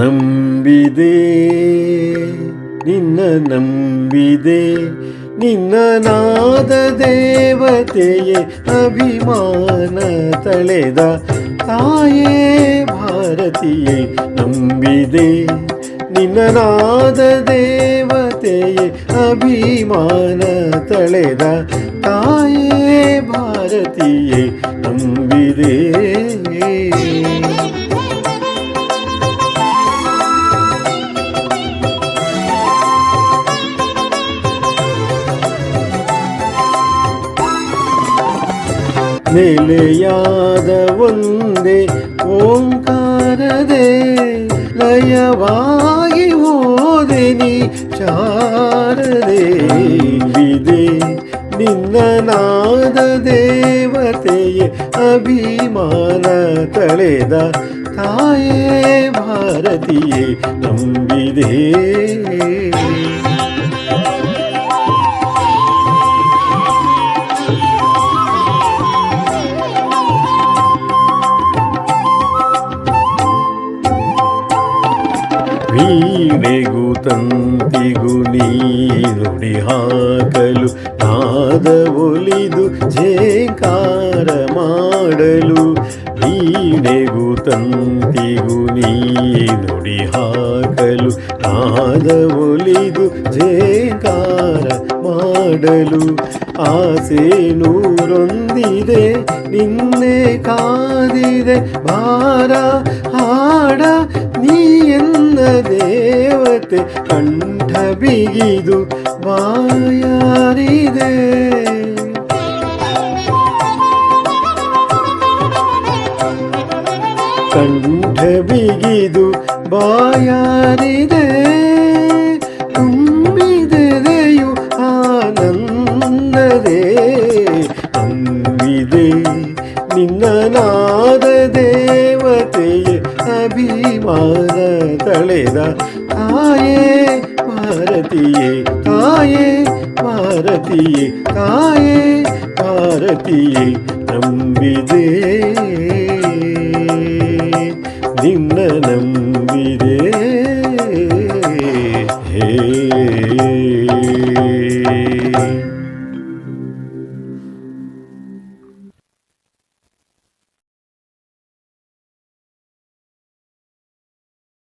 നമ്പിതെ നിന്ന നമ്പിതെ നിന്ന നാദദേവതയെ അഭിമാന തളേത തായേ ഭാരതിയെ നമ്പിതെ നിന്ന നാദദേവതയെ അഭിമാന തളേത തായേ ഭാരതിയെ നമ്പിതേ நிலையாத ஒந்தே ஓங்காரதே லயவாகி ஓதினி ಚಾರದೆ ಇಲ್ಲಿದೆ ನಿನ್ನನಾದ ದೇವತೆಯೇ ಅಭಿಮಾನ ತಳೆದ ತಾಯೇ ಭಾರತೀಯೇ ನಂಬಿದೆ ವೀಣೆಗೂ ತಂತಿಗೂ ನೀರುಡಿ ಹಾಕಲು ನಾದ ಒಲಿದು ಜೇಕಾರ ಮಾಡಲು ವೀಣೆಗೂ ತಂತಿಗೂ ನೀರುಡಿ ಹಾಕಲು ನಾದ ಒಲಿದು ಜೇಕಾರ ಮಾಡಲು ಆಸೆ ನೂರೊಂದಿದೆ ನಿನ್ನೆ ಕಾದಿದೆ ಭಾರ ಹಾಡ ದೇವತೆ ಕಂಠ ಬಿಗಿದು ಬಾಯಾರಿದೆ ಕಂಠ ಬಿಗಿದು ಬಾಯಾರಿದೆ ತುಂಬಿದೆಯು ಆನಂದದೆ ತುಂಬಿದೆ ನಿನ್ನ മരതളിത ആയേ ഭാരതിയെ തായേ ഭാരതിയെ തായേ ഭാരതിയെ നമ്പിതേ നിന്ന നമ്പിതേ